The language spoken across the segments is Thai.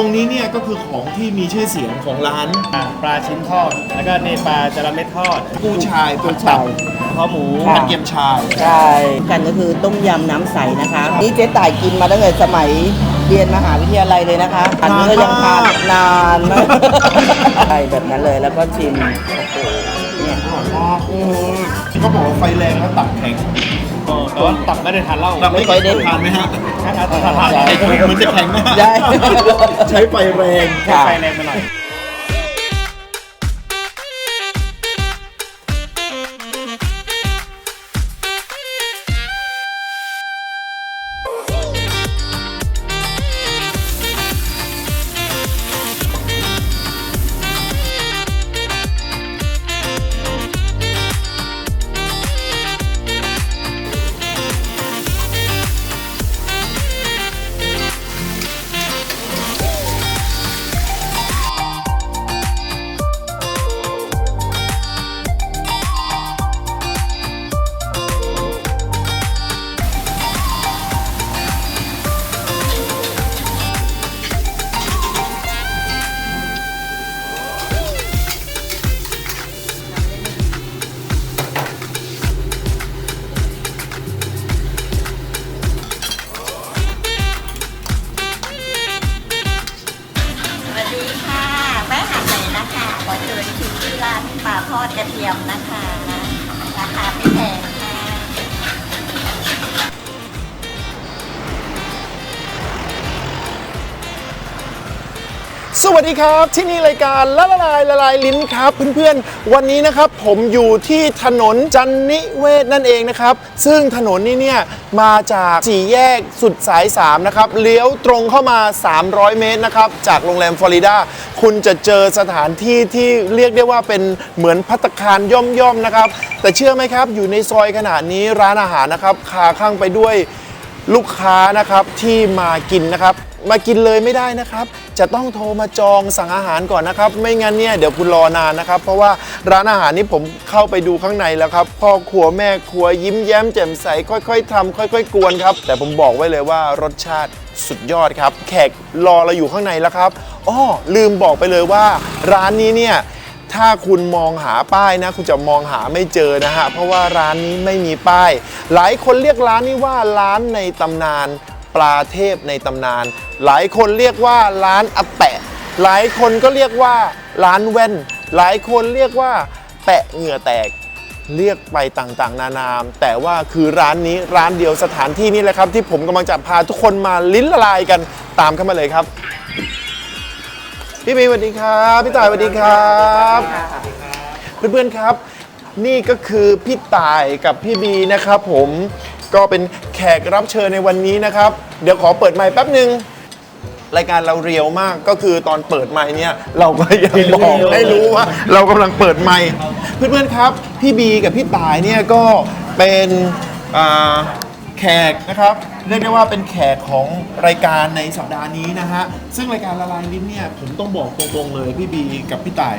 รงนี้เนี่ยก็คือของที่มีชื่อเสียงของร้าน อ่าปลาชิ้นทอด แล้วก็นี่ปลาจระเม็ดทอดผู้ชายผัดใช่ตับข้อหมูค่ะผัดเกี๊ยมชาย ใช่กันก็คือต้มยำน้ำใสนะคะ นี่เจ๊ต่ายกินมาตั้งแต่สมัยเรียนมหาวิทยาลัยเลยนะคะอันนี้ก็ยังทานนานมากใช่แบบนั้นเลยแล้วก็ชิมโอ้โหเนี่ยอืมก็บอกว่าไฟแรงแล้วตับแข็งก็ แต่ว่าตับไม่ได้ทานเหล้าตับไม่ไม่ค่อยได้ ทานไหมฮะถ้าทานทานทานใช่มันจะแข็งไหมฮะได้ใช้ไฟแรง ใช้ไฟแรงไปหน่อย ดีครับที่นี่รายการละละลายละลายลิ้นครับเพื่อนๆ วันนี้นะครับผมอยู่ที่ถนนจันนิเวศนั่นเองนะครับ ซึ่งถนนนี้เนี่ยมาจากสี่แยกสุดสาย 3 นะครับ เลี้ยวตรงเข้ามา 300 เมตรนะครับ จากโรงแรมฟลอริดา คุณจะเจอสถานที่ที่เรียกได้ว่าเป็นเหมือนพัตคารย่อมๆนะครับ แต่เชื่อไหมครับ อยู่ในซอยขนาดนี้ร้านอาหารนะครับคาข้างไปด้วยลูกค้านะครับที่มากินนะครับ มากินเลยไม่ได้นะครับ จะต้องโทรมาจองสั่งอาหารก่อนนะครับ ไม่งั้นเนี่ยเดี๋ยวคุณรอนานนะครับ เพราะว่าร้านอาหารนี้ผมเข้าไปดูข้างในแล้วครับ พ่อครัวแม่ครัวยิ้มแย้มแจ่มใสค่อยๆทำค่อย ๆ กวนครับ แต่ผมบอกไว้เลยว่ารสชาติสุดยอดครับ แขกรอเราอยู่ข้างในแล้วครับอ้อลืมบอกไปเลยว่า ร้านนี้เนี่ยถ้าคุณมองหาป้ายนะ คุณจะมองหาไม่เจอนะฮะเพราะว่าร้านนี้ไม่มีป้าย หลายคนเรียกร้านนี้ว่าร้านในตำนาน ปลาเทพในตำนาน หลายคนเรียกว่าร้านอแปะ หลายคนก็เรียกว่าร้านแว่น หลายคนเรียกว่าแปะเหงื่อแตกเรียกไปต่างๆ นานาม แต่ว่าคือร้านนี้ร้านเดียวสถานที่นี้แหละครับ ที่ผมกำลังจะพาทุกคนมาลิ้นละลายกันตามเข้ามาเลยครับ พี่บีสวัสดีครับ พี่ต่ายสวัสดีครับ เพื่อนๆครับ นี่ก็คือพี่ต่ายกับพี่บีนะครับผม ก็เป็นแขกรับเชิญในวันนี้นะครับ เดี๋ยวขอเปิดไมค์แป๊บหนึ่งรายการเราเรียวมากก็คือตอนเปิดไมค์เนี่ย เราก็ยังบอกให้รู้ว่า เรากำลังเปิดไมค์เพื่อนๆครับ พี่บีกับพี่ตายเนี่ยก็เป็นอ่าแขกนะครับเรียกได้ว่าเป็นแขกของรายการในสัปดาห์นี้นะฮะซึ่งรายการละลายลิ้นเนี่ยผมต้องบอกตรงๆเลยพี่บีกับพี่ต่าย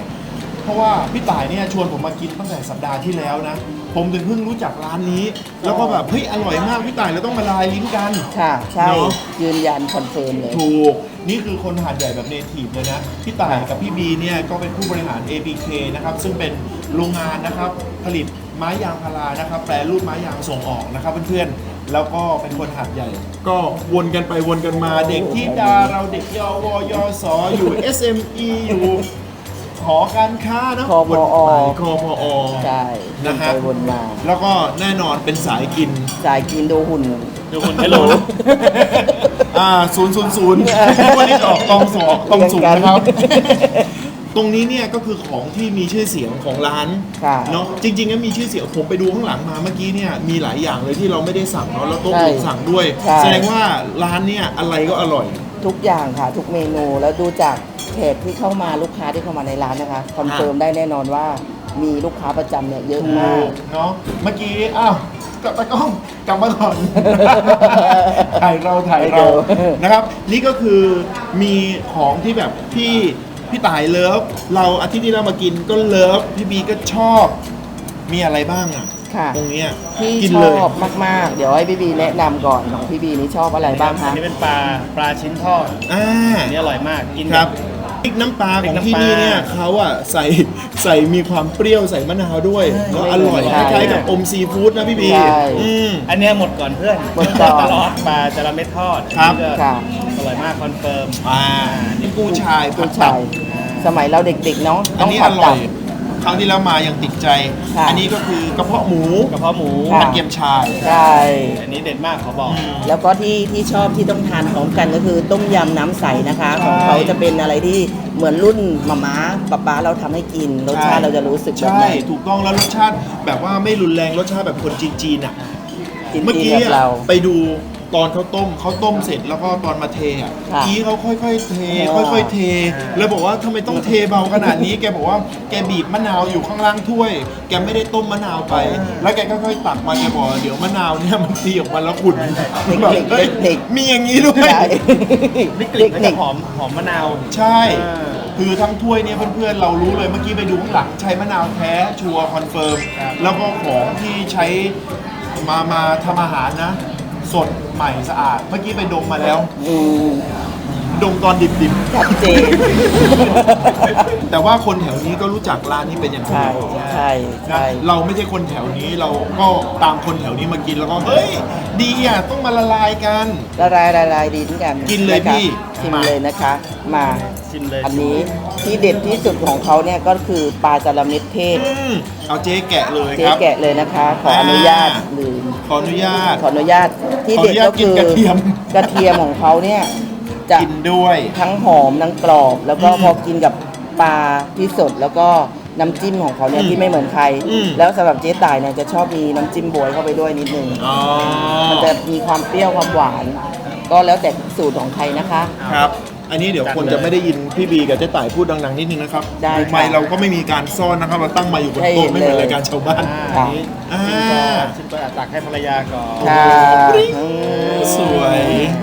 เพราะว่าพี่ต่ายเนี่ยชวนผมมากินตั้งแต่สัปดาห์ที่แล้วนะ ผมถึงเพิ่งรู้จักร้านนี้ แล้วก็แบบเฮ้ยอร่อยมากพี่ต่ายเราต้องมาลายลิ้นกัน ค่ะ ใช่ เนอะ ยืนยันคอนเฟิร์มเลย ถูก นี่คือคนหาดใหญ่แบบเนทีฟเลยนะ พี่ต่ายกับพี่บีเนี่ยก็เป็นผู้บริหาร ABK นะครับ ซึ่งเป็นโรงงานนะครับ ผลิตไม้ยางพารานะครับ แปรรูปไม้ยางส่งออกนะครับเพื่อนๆ แล้วก็เป็นคนหาดใหญ่ ก็วนกันไปวนกันมาเด็กที่ดาเราเด็กยวยสอยู่ SME อยู่ หอการค้านะคพอวนไปคอพอใช่วนะนฮะไปวนมา แล้วก็แน่นอนเป็นสายกิน สายกินดูหุ่น เดี๋ยวคนไม่รู้ อ่าศูนย์ศูนย์ศูนย์วันนี้จะออกตองสองตองศูนย์นะครับ ตรงนี้เนี่ยก็คือของที่มีชื่อเสียงของร้านค่ะ เนาะจริงๆก็มีชื่อเสียงผมไปดูข้างหลังมาเมื่อกี้เนี่ยมีหลายอย่างเลยที่เราไม่ได้สั่งเนาะแล้วโต๊ะใช่ถูกสั่งด้วยใช่แสดงว่าร้านเนี่ยอะไรก็อร่อย ทุกอย่างค่ะ ทุกเมนูแล้วดูจาก แขกที่เข้ามาลูกค้าที่เข้ามาในร้านนะคะคอนเฟิร์มได้แน่นอนว่ามีลูกค้าประจำเนี่ยเยอะมาก เนาะเมื่อกี้อ้าวกลับตากล้องกลับมาก่อน ถ่ายเราถ่ายเราเดี๋ยวนะครับ นี่ก็คือมีของที่แบบพี่พี่ต่ายเลิฟ เราอาทิตย์ที่เรามากินก็เลิฟ พี่บีก็ชอบ มีอะไรบ้างอะค่ะตรงเนี้ยที่กินชเลยอบมาก ๆ เดี๋ยวให้พี่บีแนะนำก่อนของพี่บีนี่ชอบอะไรบ้างอัคะนนี้เป็นปลาปลาชิ้นทอดอ่าอันนี้อร่อยมากกินครับ พริกน้ำปลาของที่นี่เนี่ยเขาอะใส่ใส่มีความเปรี้ยวใส่มะนาวด้วยแล้วอร่อยคล้ายๆกับอมซีฟู้ดนะพี่บีใช่ อืม อันเนี้ยหมดก่อนเพื่อนหมดก่อนตลอดปลาจระเม็ดทอดครับอันนี้ก็ค่ะ อร่อยมากคอนเฟิร์ม อ่านี่กุ้ยชายผัผู้ดชายสมัยเราเด็กๆเนาะอัต้นองนี้ผัอดร่ตัอบย ครั้งที่แล้วมายังติดใจ ค่ะ อันนี้ก็คือกระเพาะหมูกระเพาะหมูค่ะ กระเทียมชายใช่ อันนี้เด็ดมากขอบอก แล้วก็ที่ที่ชอบที่ต้องทานพร้อมกันก็คือต้มยำน้ำใสนะคะของเขาจะเป็นอะไรที่เหมือนรุ่นมาม่าป๊าป๊าเราทำให้กินรสชาติเราจะรู้สึกแบบใช่ไหนถูกต้องแล้วรสชาติแบบว่าไม่รุนแรงรสชาติแบบคนจีนๆอะ กินเมื่อดีกี้แบบอะเรา ไปดู ตอนเขาต้มเขาต้มเสร็จแล้วก็ตอนมาเทอะค่ะกี้เขาค่อยๆเทอ๋อค่อยๆเท แล้วบอกว่าทำไมต้องเทเบาขนาดนี้ แกบอกว่าแกบีบมะนาวอยู่ข้างล่างถ้วย แกไม่ได้ต้มมะนาวไป แล้วแกค่อยๆตักมาแกบอกว่าเดี๋ยวมะนาวเนี่ยมันตีออกมาแล้วขุ่นเด็กๆเฮ้ยเด็กมีอย่างนี้ด้วย ใช่นี่กลิ่นก็จะหอมหอมมะนาว ใช่ อ่า คือทั้งถ้วยเนี่ยเพื่อนๆ เรารู้เลยเมื่อกี้ไปดูข้างหลังใช้มะนาวแท้ชัวร์คอนเฟิร์ม แล้วก็ของที่ใช้มามาทำอาหารนะ สดใหม่สะอาด เมื่อกี้ไปดมมาแล้ว อืม ดมตอนดิบชัดเจนๆแต่ว่าคนแถวนี้ก็รู้จักร้านนี้เป็นอย่างดีใช่ใช่นะใช่เราไม่ใช่คนแถวนี้เราก็ตามคนแถวนี้มากินแล้วก็เฮ้ยดีอะต้องมาละลายกัน ละลายละลายดีเหมือนกันกินเลยะคะพี่ชิมมา เลยนะคะ มาชิมเลยอันนี้ที่เด็ดที่สุดของเขาเนี่ยก็คือปลาจาระเม็ดเทศอืมเอาเจ๊แกะเลยเจ๊ครับ แกะเลยนะคะ ขออนุญาตลืมขออนุญาต ขออนุญาตที่เด็ดก็คือขออนุญาตกินกระเทียม กระเทียมของเขาเนี่ย จะกินด้วย ทั้งหอมทั้งกรอบ แล้วก็อืมพอกินกับปลาที่สดแล้วก็น้ำจิ้มของเขาเนี่ยอืมที่ไม่เหมือนใคร อืม แล้วสำหรับเจ๊ต่ายเนี่ยจะชอบมีน้ำจิ้มบวยเข้าไปด้วยนิดนึงอ๋อมันจะมีความเปรี้ยวความหวาน ก็แล้วแต่สูตรของใครนะคะ ครับ อันนี้เดี๋ยวคนจะไม่ได้ยิน พี่บีกับเจ๊ต่ายพูดดังๆนิดนึงนะครับได้ไมค่ะค์เราก็ไม่มีการซ่อนนะครับ เราตั้งไมาอยู่บนให้โต๊ะเห็นไม่เหมือนเลยรายการชาวบ้านอ่าอันนี้อ่าชิมก่อนชิมก่อนตักให้ภรรยาก่อนค่ะโอ้โหอืมสวย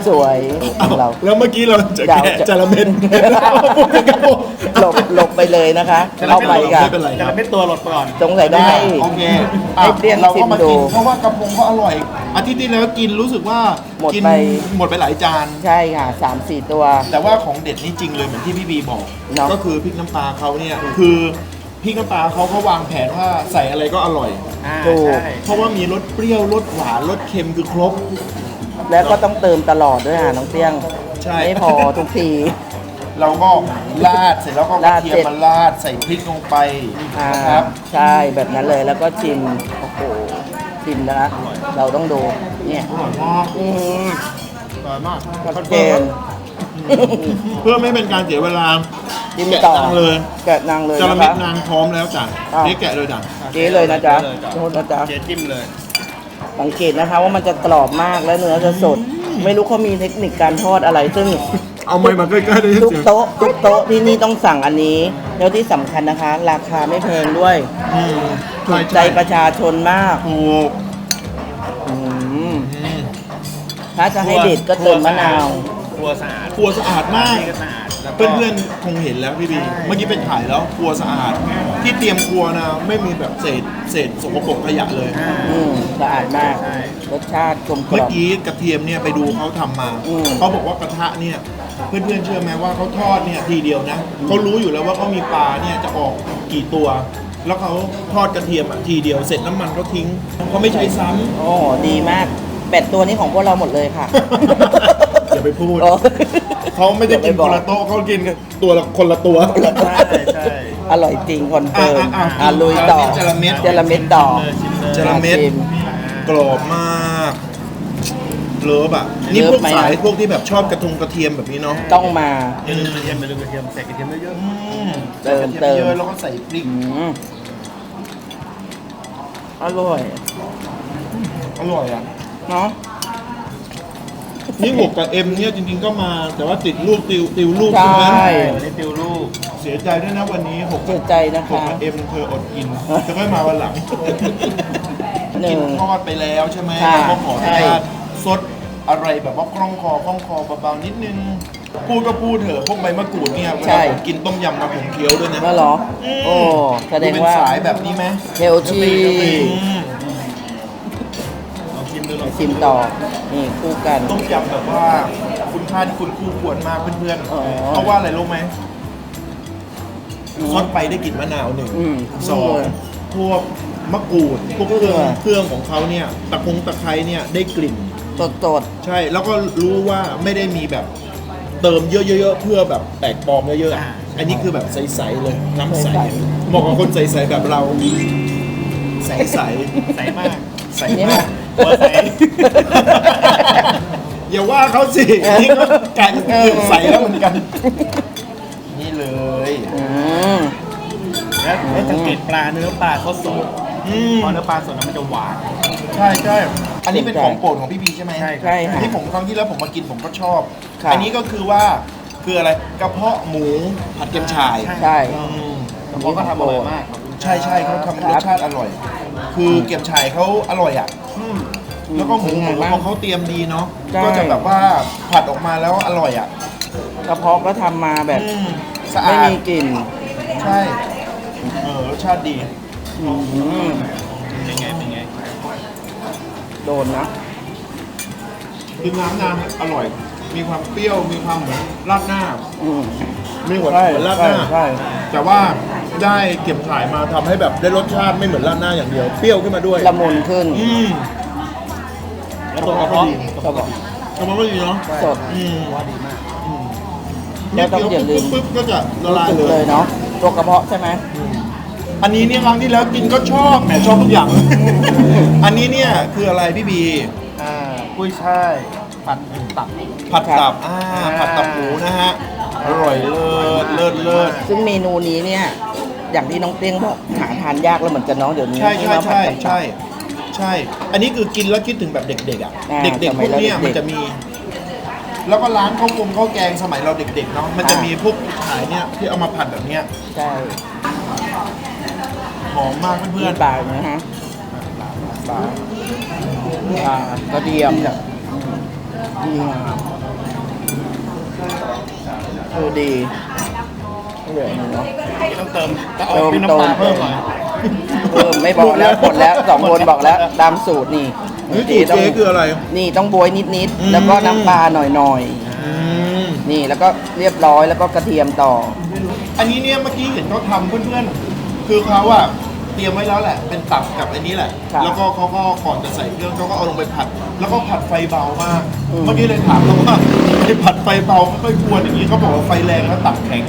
สวยขอ้าองวเรา แล้วเมื่อกี้เราจะเดาแกะจะ จาระเม็ดพูดกันครับผมหลบหลบ ไปเลยนะคะจะเอาใหม่ค่ะไม่เป็นไรคจะรับไม่ตัวหลดก่อน สงสัยต้องให้โอเคให้เปรี้ยงเราก็มาชิมดูกินเพราะว่ากระพงก็อร่อย อาทิตย์ที่แล้วกินรู้สึกว่าหมดกินไป หมดไปหลายจาน ใช่ค่ะสามสี่ตัว แต่ว่าของเด็ดนี่จริงเลยเหมือนที่พี่บีบอก เนอะ ก็คือพริกน้ำปลาเขาเนี่ยคือพริกน้ำปลาเขาเขาวางแผนว่าใส่อะไรก็อร่อย อ่าถูก ใช่เพราะว่ามีรสเปรี้ยวรสหวานรสเค็มคือครบ แล้วก็ต้องเติมตลอดด้วยค่ะน้องเตี้ยง ใช่ ไม่พอทุกที เราก็ราดเสร็จแล้วก็กระราดเทียเสร็มจมาราดใส่พริกลงไปอ่านะครับ ใช่แบบนั้นเลยแล้วก็ชิมโอ้โหชิมนะคะเราต้องดูเนี่ยอร่อยมากอืมอร่อยมากชัดเจนเพื่อไม่เป็นการเสียเวลาชิมแกะต่อตังเลยแกะนางเลยจระนะเม็ดคะ นางพร้อมแล้วจ้ะอ้าว เจ๊แกะเลยจ้ะเจ๊เลยนะจ๊ะเจ๊เลยจ้ะโทษนะจ๊ะ เจ๊จิ้มเลยสังเกตนะคะว่ามันจะกรอบมากและเนื้อจะสด ไม่รู้เขามีเทคนิคการทอดอะไร ซึ่ง เอาไม้มาใกล้ๆได้ทุกโต๊ะทุกโต๊ะที่นี่ต้องสั่งอันนี้ แล้วที่สำคัญนะคะ ราคาไม่แพงด้วยอืมถูกใจประชาชนมากถูกอืมอืมถ้าจะให้เด็ดก็เติมมะนาว ครัวสะอาดครัวสะอาดมาก นี่ก็สะอาดแล้วก็ เพื่อนๆคงเห็นแล้วพี่บี เมื่อกี้เป็นถ่ายแล้วครัวสะอาด ที่เตรียมครัวนะ ไม่มีแบบเศษเศษสกปรกขยะเลย อ่า อืมสะอาดมาก ใช่ รสชาติกลมกเมื่ล่ออม กี้กระเทียมเนี่ยไปดูเขาทำมาอืม เขาบอกว่ากระทะเนี่ย เพื่อนๆเชื่อไหมว่าเขาทอดเนี่ยทีเดียวนะเขารู้อยู่แล้วว่าเขามีปลาเนี่ยจะออกกี่ตัว แล้วเขาทอดกระเทียมอะทีเดียวเสร็จน้ำมันเขาทิ้งเขาไม่ใช้ซ้ำ โอ้ดีมากเป็ดตัวนี้ของพวกเราหมดเลยค่ะ อย่าไปพูด โอ้ เขาไม่ได้กินอย่าไปบคอกนละโต๊ะเขากินกันตัวละคนละตัว ใช่ใช่อร่อยจริงคอนเฟิร์มอะอะอะอะลุยต่อจระเม็ดจระเม็ดต่อชิมเลยจระเม็ด ชิมกรอบมาก เลิฟอะ นี่เลิพฟวกไหมสายนะพวกที่แบบชอบกระทงกระเทียมแบบนี้เนาะต้องมาอย่าลืมกระเทียมอย่าลืมกระเทียมใส่กระเทียมเยอะอืมเติมใส่กระทียเติมเยอะแล้วก็ใส่พริกอืมอร่อยอร่อยอะ เนาะ นี่หกกับเอ็มเนี่ยจริงๆก็มาแต่ว่าติดลูกติวติวลูกใช่ใช่ไหมๆวันนี้ติวลูกเสียใจด้วยนะวันนี้หกเสียใจนะหกคะ กับเอ็มเธออดกินจะไม่มาวันหลังหนึ่กิง นทอดไปแล้วใช่ไหมค่ะเราก็ขออใช่นุญาต ซดอะไรแบบว่าคล่องคอคล่องคอเบาๆนิดนึง พูดก็พูดเถอะพวกใบมะกรูดเนี่ยเวใช่ลาผมกินต้มยำนะผมเคี้ยวด้วยนะแล้วเหรอ โอ้ แสดงเป็นว่าสายแบบนี้ไหมเฮลทีอืมชิมต่อ นี่คู่กัน ต้มยำแบบว่าคุณค่าที่คุณคู่ควรมากเพื่อนอ๋อ ๆ เพราะว่าอะไรรู้ไหมซดไปได้กลิ่นมะนาวหนึ่ง อืม สองพวกมะกรูดพวกเครื่องเออเครื่องของเขาเนี่ยตะคงตะไคร้เนี่ยได้กลิ่น สดสดใช่แล้วก็รู้ว่าไม่ได้มีแบบเติมเยอะๆๆเพื่อแบบแตกปลอมเยอะๆอะอันนี้คือแบบใสๆเลยน้ำใสเหมาะกับคนใสๆแบบเราใสๆใสมากใสๆนี่มากเบอร์ใสอย่าว่าเขาสินี่ก็กลายเป็นเกือบใสแล้วเหมือนกัน นี่เลยอืมแล้วแล้วสังเกตปลาเนื้อปลาเขาสดอืมพอเนื้อปลาสดแล้วมันจะหวาน ใช่ใช่อันนี้เป็นของโปรดของพี่บีใช่ไหมใช่ครับใช่ค่ะ ที่ผมครั้งที่แล้วผมมากินผมก็ชอบ ครับ อันนี้ก็คือว่าคืออะไรกระเพาะหมูผัดเกี๊ยวฉ่ายใช่ อืมเพราะเขาทำอร่อยมากครับใช่ใช่เขาทำรสชาติอร่อย คือเกี๊ยวฉ่ายเขาอร่อยอะอืมแล้วก็หมูหมูของเขาเตรียมดีเนาะใช่ ก็จะแบบว่าผัดออกมาแล้วอร่อยอะกระเพาะก็ทำมาแบบอืมสะไม่อาดมีกลิ่นใช่เออรสชาติดีอืม ยังไงเป็นไงโดนนะคือน้ำน้ำอร่อย มีความเปรี้ยว มีความเหมือนราดหน้า อืมมีหัวใช่เหมือนราดหน้าใช่ แต่ว่าได้เก็บถ่ายมาทำให้แบบได้รสชาติไม่เหมือนราดหน้าอย่างเดียว เปรี้ยวขึ้นมาด้วย ละมุนขึ้น อืมแล้วตัวกระเพาะก็บอกทำมาไม่ดีเนาะสด อืมว่าดีมากแล้วต้องอย่าลืม ปุ๊บปุ๊บก็จะละลายรู้สึกเลเลยยเนาะตัวกระเพาะใช่ไหมอั นนี้เนี่ยครั้งที่แล้วกินก็ชอบแหมชอบทุกอย่าง อันนี้เนี่ยคืออะไรพี่บี อ่ากุ้ยช่ายผัดตับ ผัดตับอ่าผัดตับหมูนะฮะ อร่อยเลิศเลิศเลิศ ซึ่งเมนูนี้เนี่ย อย่างที่น้องเต้งบอกหาทานยากแล้วเหมือนกันเนาะเดี๋ยวนี้ใช่ใช่ที่มาผัดใช่กับตับ ใช่ใช่ อันนี้คือกินแล้วคิดถึงแบบเด็กๆอะ อ่าเด็กสๆพมัวยกเราเนี้ยเด็กๆมันจะมี แล้วก็ร้านข้าวกงข้าวแกงสมัยเราเด็กๆเนาะ มันจะอ่ามี มีพวกขายเนี่ยที่เอามาผัดแบบเนี้ย ใช่ หอมมากมีเพื่อนปลานะฮะปลาปลากระเทียมดีงามเออดีเหลือหนึ่งเนาะต้องเติมต้องเอาเติมเป็นน้ำปลาเติเพิ่มมหน่อยเออไม่บอกแล้วหมดแล้วสองคนบอกแล้วตามสูตรนี่ๆนี่สูตรเจ๊คืออะไร นี่ต้องบวยนิดอืมๆแล้วก็น้ำปลาหน่อยอืมๆนี่แล้วก็เรียบร้อยแล้วก็กระเทียมต่อ อันนี้เนี่ยเมื่อกี้เห็นเขาทำเพื่อนๆ คือเขาอะเตรียมไว้แล้วแหละ เป็นตับกับอันนี้แหละ ครับแล้วก็เขาก็ก่อนจะใส่เครื่องเขาก็เอาลงไปผัด แล้วก็ผัดไฟเบามาก อืม เมื่อกี้เลยถามเขาว่าไอ้ผัดไฟเบาค่อยๆควรอย่างนี้เขาบอกว่าไฟแรงแล้วตับแข็ง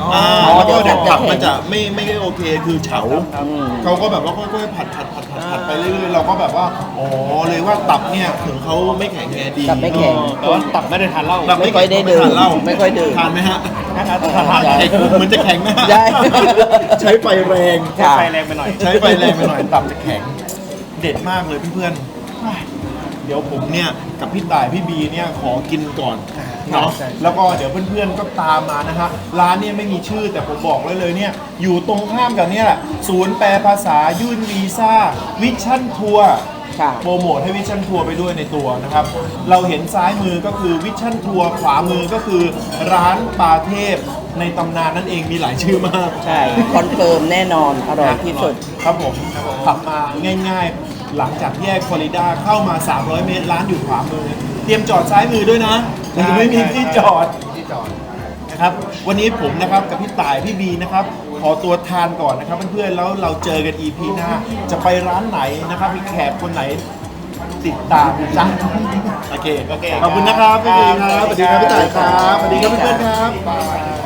อ๋ออ่าแล้วก็เดี๋เดี๋ยยววตัตับบแข็งมันจะไม่ไม่โอเคคือเฉา อืม เขาก็แบบว่าค่อยๆผัดผัดผัดผัดผัดไปเรื่อยๆ เราก็แบบว่าอ๋อเลยว่าตับเนี่ยถึงเขาไม่แข็งแรงดีตับไม่แข็ง แต่ว่าตับไม่ได้ทานเหล้าตับไม่ไม่ค่อยได้แข็งดื่มทานเหล้าไม่ค่อยดื่ม ทานไหมฮะนะครับทานทานใช่ไอ้เหมือนจะแข็งนะใช่ใช้ไฟแรง ค่ะ ไฟแรงไปหน่อย ใช้ไฟแรงไปหน่อยตับจะแข็ง เด็ดมากเลยเพื่อนๆ เดี๋ยวผมเนี่ยกับพี่ต่ายพี่บีเนี่ยขอกินก่อนเนาะใช่ แล้วก็เดี๋ยวเพื่อนๆก็ตามมานะฮะร้านเนี่ยไม่มีชื่อแต่ผมบอกเลยเลยเนี่ยอยู่ตรงข้ามกับเนี่ยแหละศูนย์แปลภาษายื่นวีซ่าวิชั่นทัวร์ ค่ะ โปรโมทให้วิชั่นทัวร์ไปด้วยในตัวนะครับ เราเห็นซ้ายมือก็คือวิชั่นทัวร์ขวามือก็คือร้านปาเทพในตำนานนั่นเองมีหลายชื่อมากใช่ คอนเฟิร์มแน่นอน อร่อยที่สุด ครับผมขับมาง่าย ๆ หลังจากแยกฟลอริดาเข้ามา 300 เมตรร้านอยู่ขวามือ เตรียมจอดซ้ายมือด้วยนะมันจะไม่มีที่จอดที่จอดนะครับ วันนี้ผมนะครับกับพี่ต่ายพี่บีนะครับ ขอตัวทานก่อนนะครับเพื่อนๆแล้วเราเจอกัน EP หน้า จะไปร้านไหนนะครับมีแขกคนไหนติดตามนะจ๊ะโอเคโอเคขอบคุณนะครับพี่บีครับครับสวัสดีครับพี่ต่ายครับสวัสดีครับเพื่อนๆครับบ๊ายบาย